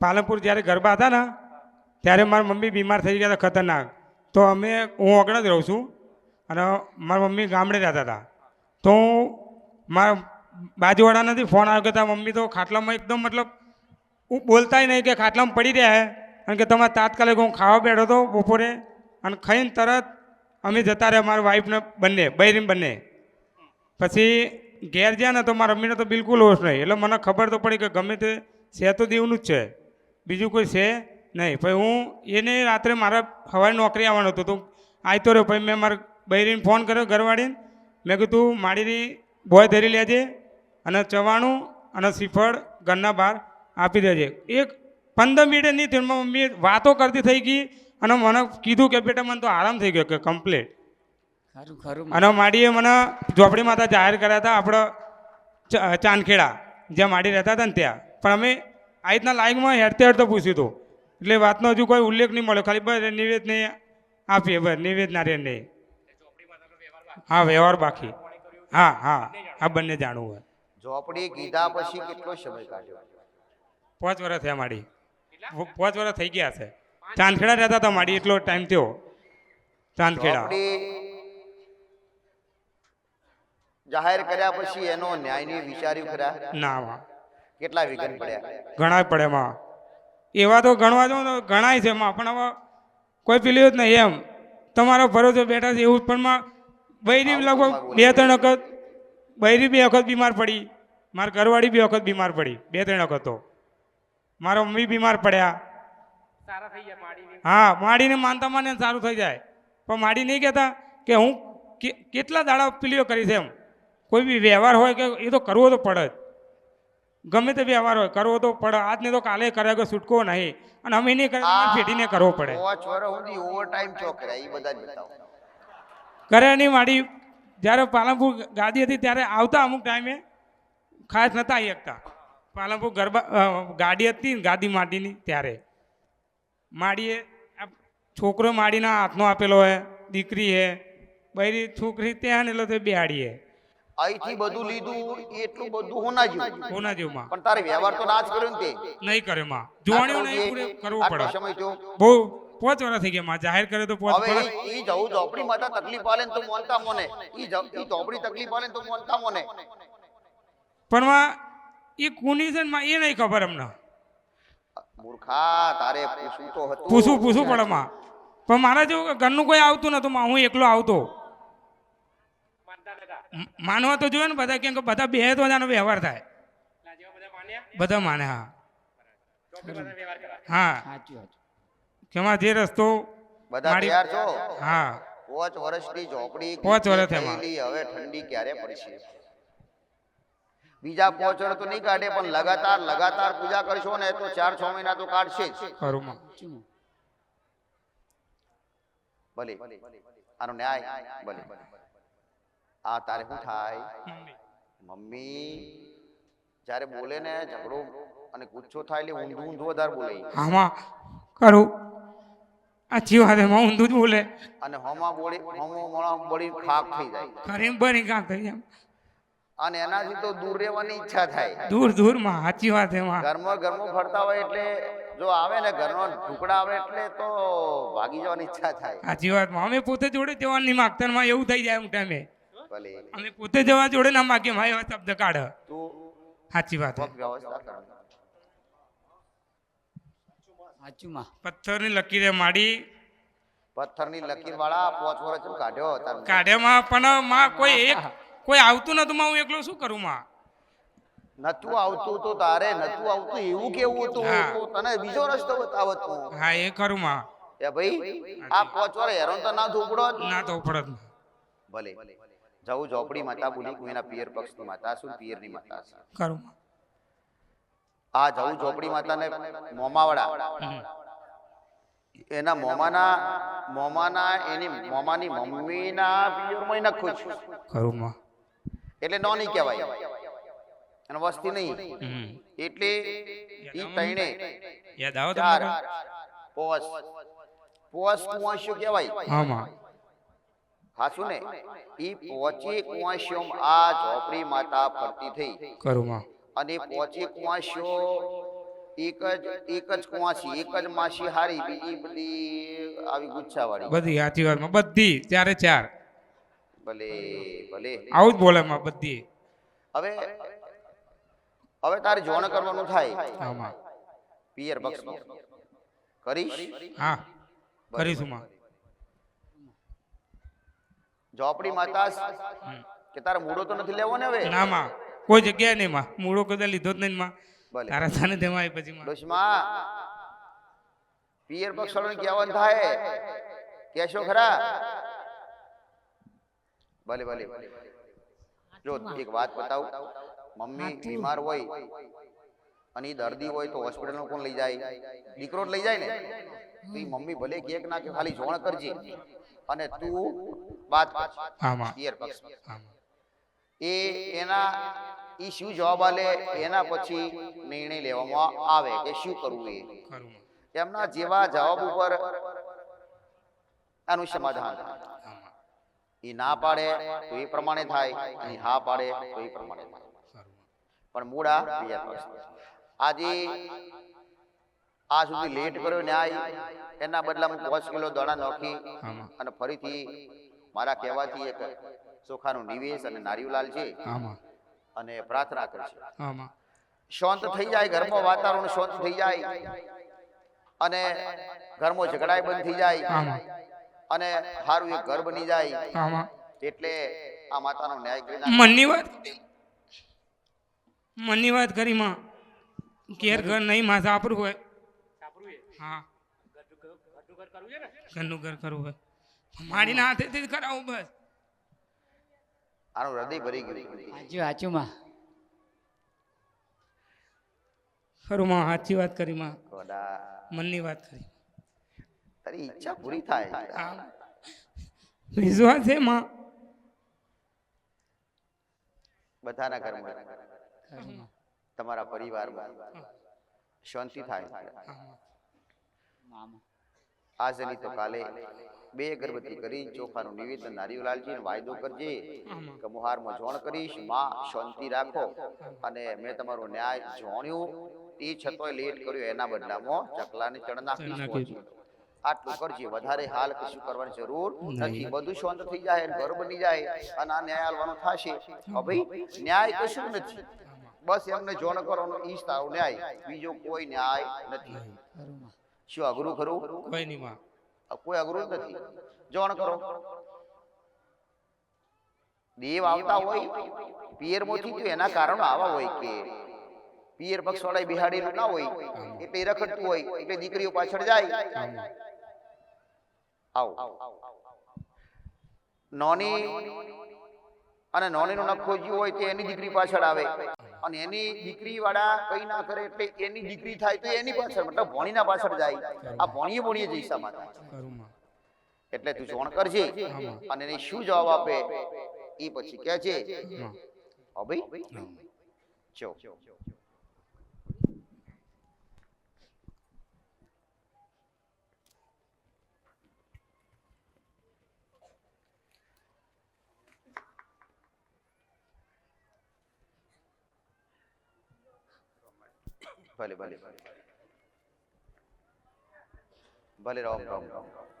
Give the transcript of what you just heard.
પાલનપુર જ્યારે ગરબા હતા ને, ત્યારે મારી મમ્મી બીમાર થઈ ગયા હતા ખતરનાક. તો અમે, હું ઓગણ જ રહું છું અને મારી મમ્મી ગામડે રહેતા હતા. તો હું મારા બાજુવાળાનાથી ફોન આવ્યો કે તા મમ્મી તો ખાટલામાં એકદમ મતલબ હું બોલતાય નહીં કે ખાટલામાં પડી રહ્યા અને કે તમારે તાત્કાલિક હું ખાવા બેઠો હતો બપોરે અને ખાઈને તરત અમે જતા રહ્યા મારા વાઈફને બંને બૈરીને બંને. પછી ઘેર જ્યાં ને તો મારા મમ્મીને તો બિલકુલ હોશ નહીં. એટલે મને ખબર તો પડી કે ગમે તે છે તો દેવનું જ છે. બીજું કોઈ છે નહીં. પછી હું એને રાત્રે મારા હવાઈ નોકરી આવવાનો હતો. તો આવતો રહ્યો. પછી મેં મારા બૈરીને ફોન કર્યો ઘરવાળીને. મેં કીધું માડીની બોય ધરી લેજે અને ચવાણું અને શ્રીફળ ઘરના બહાર આપી દેજે. એક પંદર મિનિટ નહીં થયું. મારી મમ્મી વાતો કરતી થઈ ગઈ અને મને કીધું કે બેટા મને તો આરામ થઈ ગયો કે કમ્પ્લીટ ખરું ખરું. અને માડીએ મને ઝોપડી માતા જાહેર કર્યા હતા આપણે ચ- ચાંદખેડા જ્યાં માડી રહેતા હતા ને ત્યાં. પણ અમે આ રીતના લાઈનમાં હેરતે હેરતો પૂછ્યું હતું. એટલે વાતનો હજુ કોઈ ઉલ્લેખ નહીં મળ્યો. ખાલી બસ નિવેદને આપીએ બસ નિવેદના રે નહીં. હા વ્યવહાર બાકી. હા હા આ બંને જાણવું હોય. ઝોપડી કીધા પછી કેટલો સમય કાઢ્યો? પાંચ વર્ષ થયા માડી પાંચ વર્ષ થઈ ગયા છે. ચાંદખેડા રહેતા હતા માડી એટલો ટાઈમ થયો. ચાંદખેડા. જાહેર કર્યા પછી એનો ન્યાયની વિચાર્યું ખરા? ના. કેટલા વિઘન પડ્યા? ઘણા પડે એમાં એવા તો ગણવા જાઉં તો ઘણાય છે એમાં પણ હવે કોઈ પેલી જ નહીં એમ. તમારો ભરોસો બેઠા છે એવું જ પણ માં બૈરી લગભગ બે ત્રણ વખત બૈરી બે વખત બીમાર પડી. મારા ઘરવાળી બે વખત બીમાર પડી. બે ત્રણ વખત તો. મારા મમ્મી બીમાર પડ્યા. હા માડીને માનતા માને સારું થઈ જાય. પણ માડી નહીં કહેતા કે હું કે- કેટલા દાડા પીલીઓ કરી છે એમ. કોઈ બી વ્યવહાર હોય કે એ તો કરવો તો પડે જ. ગમે તે વ્યવહાર હોય કરવો તો પડે. આજને તો કાલે કર્યા કોઈ છૂટકો નહીં. અને અમે નહીં કરે પેઢીને કરવો પડે. ઓવર ટાઈમ કર્યા? એ બધા કર્યાની માડી જ્યારે પાલનપુર ગાદી હતી ત્યારે આવતા અમુક ટાઈમે ખાસ નતા આવી શકતા પાલનપુર ગરબા ગાડી હતી ગાદી માટીની ત્યારે. માડીએ આ છોકરો માડીના હાથનો આપેલો હે દીકરી હે. બૈરી છોકરી ત્યાં ને એટલે તે બેહાડીએ અહીંથી બધું લીધું એટલું બધું હોના જેવું હોના જેવું પણ તારે વ્યવહાર તો ના જ કર્યો ને તે. નહીં કરે માં. જોવાણીઓ નહીં પૂરે કરવું પડે. સમય બહુ પોચ વર્ષ થઈ ગયા માં. જાહેર કરે તો પોચ હવે એ ઈ જવું ઝોપડી માતા તકલીફ આલે ને તો મોનતા મોને. ઈ ઝોપડી તકલીફ આલે ને તો મોનતા મોને. પણ માં એ કોની છે માં એ નહીં ખબર અમને. મૂર્ખા તારે પૂછવું તો હતું. પૂછવું પૂછવું પડે માં. પણ મારા જેવું ઘરનું કોઈ આવતું નતું માં. હું એકલો આવતો. માનવા તો જોઈએ ને બધા કેમ કે બધા બે તો આનો વ્યવહાર થાય. બધા માને હા. હા. સાચું સાચું. કે માં જે રસ્તો બધા તૈયાર છો? હા. પાંચ વર્ષની ઝોપડી પાંચ વર્ષ હવે ઠંડી ક્યારે પડશે? બીજા પાંચ વર્ષ તો નહીં કાઢે પણ લગાતાર લગાતાર પૂજા કરશો ને તો ચાર છ મહિના તો કાઢશે જ. ભલે. આનો ન્યાય ભલે. આ તારે શું થાય? મમ્મી. જ્યારે બોલે ને ઝઘડો અને ગુચ્છો થાય એટલે ઊંધું ઊંધું વધારે બોલે. આમાં કરું. આછી વાત એમાં ઊંધું જ બોલે. અને હોમાં બોલી હોમો મોણા બોલી ખાક થઈ જાય. ખરી બની કાંક થઈ એમ. અને એનાથી તો દૂર રહેવાની ઈચ્છા થાય. દૂર દૂરમાં સાચી વાત એમાં. ઘરમાં ઘરમાં ફરતા હોય એટલે જો આવે ને ઘરનો ઢુકડા આવે એટલે તો ભાગી જવાની ઈચ્છા થાય. સાચી વાત અમે પોતે જોડે જવાની નહીં માં એવું થઈ જાય એમ ટાઈમે. ભલે. અમે પોતે જવા જોડે ના માગે માં એવા શબ્દ કાઢ. તું સાચી વાત વ્યવસ્થા કર. સાચું માં પથ્થરની લકીરે માડી. પથ્થરની લકીર વાળા પોચ વર્ષ કાઢ્યો તાર કાઢ્યામાં પણ માં કોઈ એક કોઈ આવતું નતું માં હું એકલો શું કરું માં? નતું આવતું તો તારે નતું આવતું એવું કેવું હતું? હા. તને બીજો રસ્તો બતાવત હા. એ ખરું માં. એ ભાઈ આ પોચ હેરાન તો ના ધોપડો જ. ના ધોપડો ભલે. જવું ઝોપડી માતા બોલી કોઈના પિયર પક્ષની માતા શું પિયરની માતા છે? ખરું. આ જવું ઝોપડી માતાને મોમાવાળા. એના મોમાના મોમાના એની મોમાની મમ્મીના પિયરમાં નખું છું ખરું માં એટલે નો નહીં કહેવાય. અને વસ્તી નહીં. એટલે ઈ તૈણે યાદ આવો તમને? પોસ પોસ કુંવાસ્યો કહેવાય? હા માં હાસું ને? ઈ પોચી કુંવાસ્યોમ આ ઝોપડી માતા ફરતી થઈ. ખરું માં અને પોચી કુંવાસ્યો એક જ એક જ કુવાસી એક જ માસી હારી બીજી બધી આવી ગુચ્છાવાળી. બધી સાચી વાતમાં બધી ચારે ચાર. ભલે ભલે. આવું જ બોલે માં બધી. હવે હવે તારે જોણ કરવાનું થાય. આમાં. પિયર બક્ષ. કરીશ? હા. કરીશું માં. ઝોપડી માતા કે તારે મૂડો તો નથી લેવો ને હવે? ના માં. કોઈ જગ્યાએ નહીં માં. મૂળો કદાચ લીધો જ નહીં માં. ભલે. તારા થાને તેમાં આવી પછી માં. ડોશમાં પિયર પક્ષ વાળાને કહેવાનું થાય. કેશો ખરા? ભલે ભલે. જો એક વાત બતાવું. મમ્મી બીમાર હોય અને દર્દી હોય તો હોસ્પિટલ કોણ લઈ જાય? દીકરો લઈ જાય ને? તો મમ્મી ભલે કે ના કે ખાલી જોણ કરજે. અને તું પક્ષમાં આમાં. એ એના એ શું જવાબ આલે એના પછી નિર્ણય લેવામાં આવે કે શું કરવું એ. એમના જેવા જવાબ ઉપર આનું સમાધાન. એ ના પાડે તો એ પ્રમાણે થાય અને હા પાડે તો એ પ્રમાણે થાય. પણ મૂળા પક્ષ આજે આ સુધી લેટ કર્યો ન્યાય એના બદલામાં પાંચ કિલો દડા નોખી અને ફરીથી મારા કહેવાથી એક ચોખાનું નિવેશ અને નારિયેલાલ છે. અને પ્રાર્થના કરશે. શાંત થઈ જાય ઘરમાં વાતાવરણ શાંત થઈ જાય અને ઘરમાં ઝઘડાય બંધ થઈ જાય અને સારું એક ઘર બની જાય એટલે આ માતાનો ન્યાય કરી મનની વાત મનની વાત કરી માં. ઘેર ઘર નહીં માથા આપણું હોય. હા. ઘરનું ઘર કરવું હોય. માડીના હાથેથી જ કરાવું બસ. આનું હૃદય ભરી ગયું. સાચું સાચું માં. ખરું માં સાચી વાત કરી માં. મનની વાત કરી. તારી ઈચ્છા પૂરી થાય. હા. વિશ્વાસ છે માં. બધાના ઘરમાં. તમારા પરિવારમાં. શાંતિ થાય. આમાં. આજે નહીં તો કાલે બે અગરબત્તી કરી ચોખાનું નિવેદન નારિયેલાલજીને વાયદો કરજે. કે મુહારમાં જોણ કરીશમાં શાંતિ રાખો. અને મેં તમારો ન્યાય જોણ્યું. તે છતાંય લેટ કર્યો એના બદલામાં ચકલાને ચણ નાખીશ. આટલું કરજે વધારે હાલ કશું કરવાની જરૂર નથી. બધું શાંત થઈ જાય ઘર બની જાય. અને આ ન્યાય આલવાનો થશે. ભાઈ ન્યાય કશું નથી. બસ એમને જોણ કરવાનો ઈ જ તારો ન્યાય. બીજો કોઈ ન્યાય નથી. શું અઘરું ખરું? કોઈ નહીં માં. કોઈ અઘરું નથી. જોણ કરો. દેવ આવતા હોય પિયર મોથી તો એના કારણો આવા હોય કે પિયર પક્ષ વાળા બિહાડેલું ના હોય એટલે રખડતું હોય એટલે દીકરીઓ પાછળ જાય. આવો. નોની અને નોનીનો નખો જ્યું હોય તો એની દીકરી પાછળ આવે. અને એની દીકરી વાળા કઈ ના કરે એટલે એની દીકરી થાય તો એની પાછળ મતલબ ભણીના પાછળ જાય. આ ભણીએ ભણીએ જઈશા માતા. એટલે તું જોણ કરજે અને એને શું જવાબ આપે એ પછી કહે છે આમાં. જો. ભલે ભલે. ભલે રામ રામ. રામ